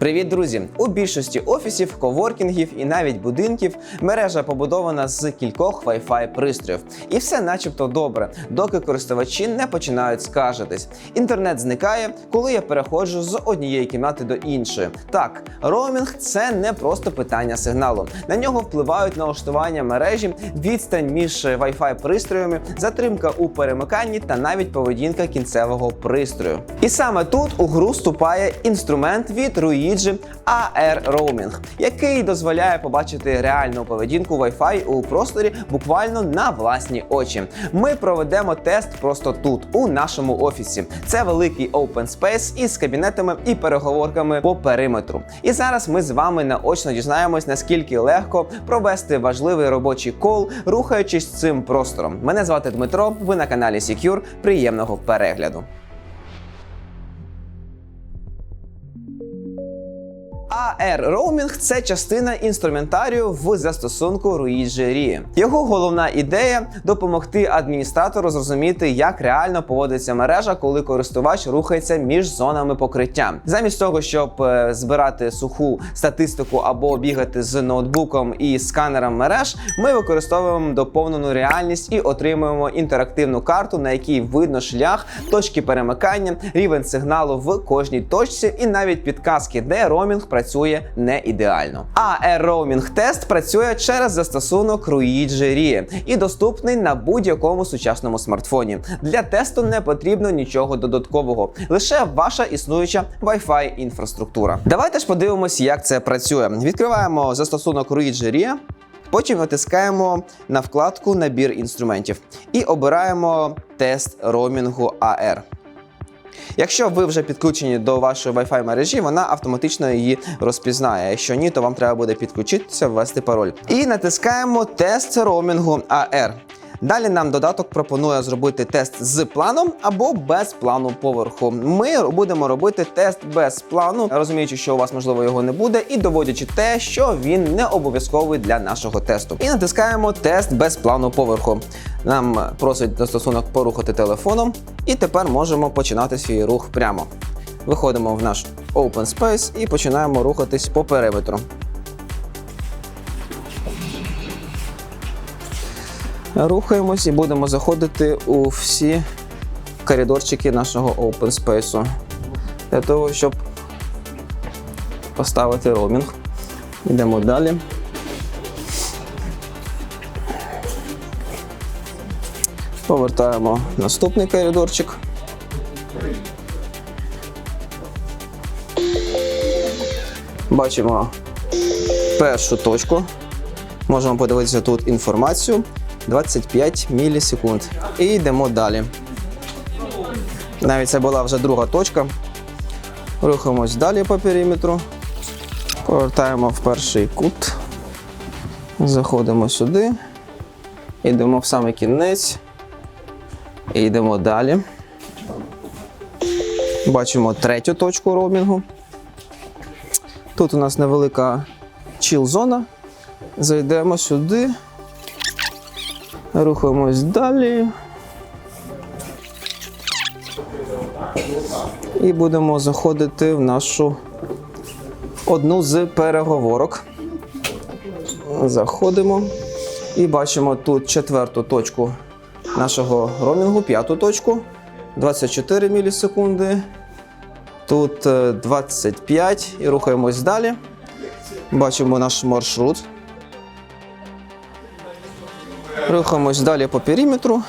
Привіт, друзі! У більшості офісів, коворкінгів і навіть будинків мережа побудована з кількох Wi-Fi пристроїв. І все начебто добре, доки користувачі не починають скаржитись. Інтернет зникає, коли я переходжу з однієї кімнати до іншої. Так, роумінг це не просто питання сигналу. На нього впливають налаштування мережі, відстань між Wi-Fi пристроями, затримка у перемиканні та навіть поведінка кінцевого пристрою. І саме тут у гру вступає інструмент від Ruigi AR Roaming, який дозволяє побачити реальну поведінку Wi-Fi у просторі буквально на власні очі. Ми проведемо тест просто тут, у нашому офісі. Це великий open space із кабінетами і переговорками по периметру. І зараз ми з вами наочно дізнаємось, наскільки легко провести важливий робочий кол, рухаючись цим простором. Мене звати Дмитро. Ви на каналі Secure. Приємного перегляду. AR Roaming – це частина інструментарію в застосунку Ri. Його головна ідея допомогти адміністратору зрозуміти, як реально поводиться мережа, коли користувач рухається між зонами покриття. Замість того, щоб е, збирати суху статистику або бігати з ноутбуком і сканером мереж, ми використовуємо доповнену реальність і отримуємо інтерактивну карту, на якій видно шлях, точки перемикання, рівень сигналу в кожній точці, і навіть підказки, де роумінг працює не ідеально. А AirRoaming тест працює через застосунок Ruigi Ri і доступний на будь-якому сучасному смартфоні. Для тесту не потрібно нічого додаткового, лише ваша існуюча Wi-Fi інфраструктура. Давайте ж подивимось, як це працює. Відкриваємо застосунок Ruigi Ri, Потім натискаємо на вкладку Набір інструментів і обираємо тест роумінгу AR. Якщо ви вже підключені до вашої Wi-Fi мережі, вона автоматично її розпізнає. Якщо ні, то вам треба буде підключитися, ввести пароль. І натискаємо тест роумінгу AR. Далі нам додаток пропонує зробити тест з планом або без плану поверху. Ми будемо робити тест без плану, розуміючи, що у вас можливо його не буде, і доводячи те, що він не обов'язковий для нашого тесту. І натискаємо тест без плану поверху. Нам просить застосунок порухати телефоном, і тепер можемо починати свій рух прямо. Виходимо в наш Open Space і починаємо рухатись по периметру. Рухаємось і будемо заходити у всі коридорчики нашого open space. Для того, щоб поставити роумінг. Йдемо далі. Повертаємо наступний коридорчик. Бачимо першу точку. Можемо подивитися тут інформацію. 25 мілісекунд. І йдемо далі. Навіть це була вже друга точка. Рухаємось далі по периметру. Повертаємо в перший кут. Заходимо сюди. Йдемо в самий кінець. І йдемо далі. Бачимо третю точку роумінгу. Тут у нас невелика чіл-зона. Зайдемо сюди. Рухаємось далі. І будемо заходити в нашу одну з переговорок. Заходимо і бачимо тут четверту точку нашого роумінгу, п'яту точку. 24 мілісекунди. Тут е, 25 і рухаємось далі. Бачимо наш маршрут. Рухаємось далі по периметру.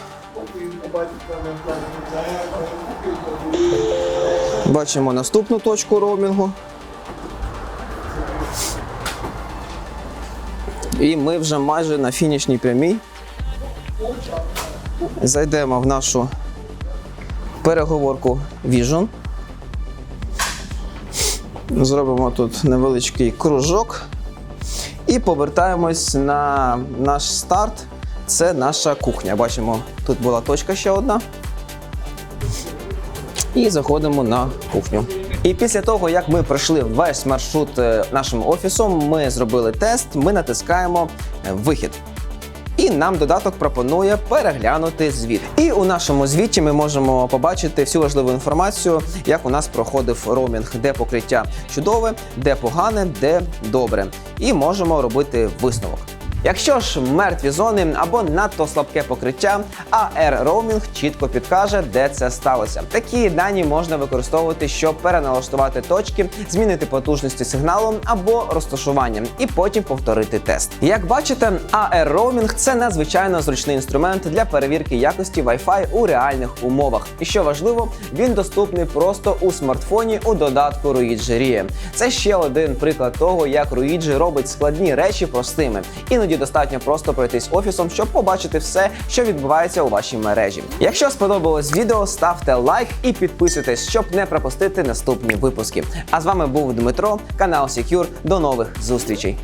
Бачимо наступну точку роумінгу. І ми вже майже на фінішній прямій. Зайдемо в нашу переговорку Vision. Зробимо тут невеличкий кружок і повертаємось на наш старт. Це наша кухня. Бачимо, тут була точка ще одна. І заходимо на кухню. І після того, як ми пройшли весь маршрут е, нашим офісом, ми зробили тест, ми натискаємо е, вихід. І і нам додаток пропонує переглянути звіт. І у нашому звіті ми можемо побачити всю важливу інформацію, як у нас проходив роумінг, де покриття чудове, де погане, де добре. І можемо робити висновок. Якщо ж мертві зони або надто слабке покриття, AR Roaming чітко підкаже, де це сталося. Такі дані можна використовувати, щоб переналаштувати точки, змінити потужності сигналу або розташування, і потім повторити тест. Як бачите, AR Roaming – це надзвичайно зручний інструмент для перевірки якості Wi-Fi у реальних умовах. І що важливо, він доступний просто у смартфоні у додатку Ruigi Rie. Це ще один приклад того, як Ruigi робить складні речі простими. Іноді достатньо просто пройтись офісом, щоб побачити все, що відбувається у вашій мережі. Якщо сподобалось відео, ставте лайк і підписуйтесь, щоб не пропустити наступні випуски. А з вами був Дмитро, канал Secure. До нових зустрічей.